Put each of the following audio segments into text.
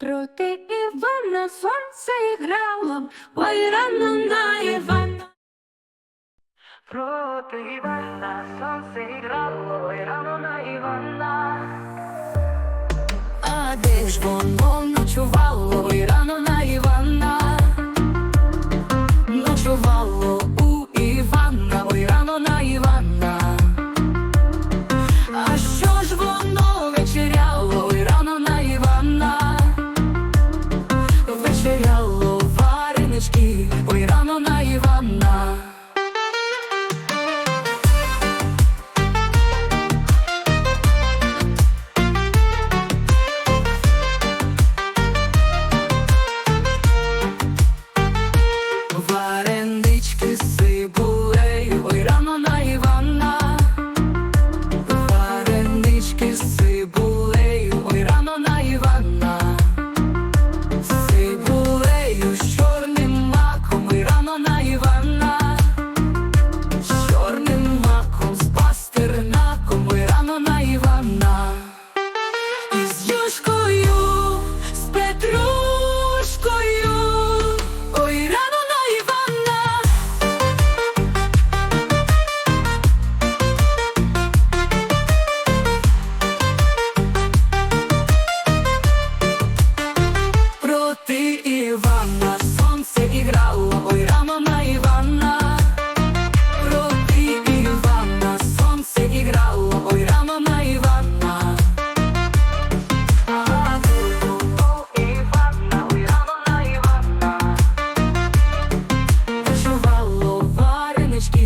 Проти Івана сонце грало, ой рано на Івана. Проти Івана сонце грало, ой рано на Івана. А де ж воно ночувало, ой рано на.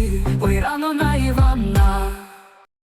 you.